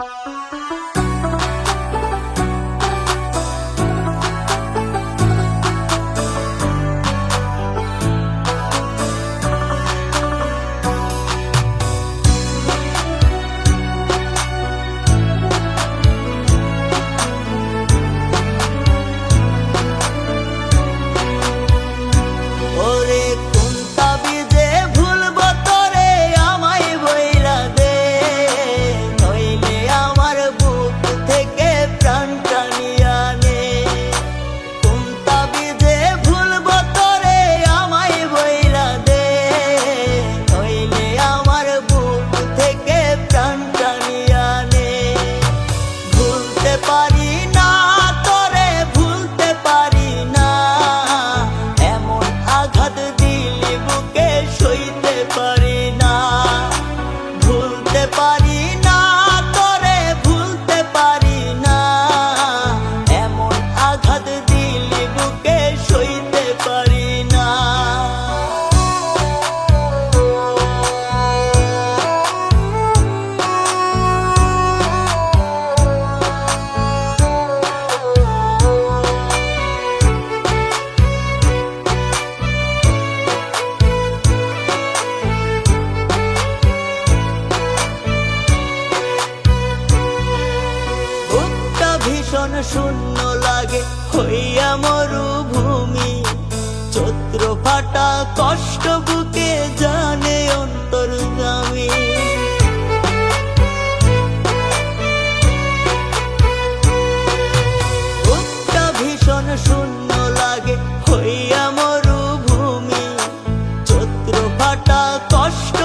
Música মন শূন্য লাগে, হইয়া মরুভূমি। চত্র ফাটা কষ্ট বুকে জানে অন্তর্গামী। ভীষণ শূন্য লাগে চত্র ফাটা কষ্ট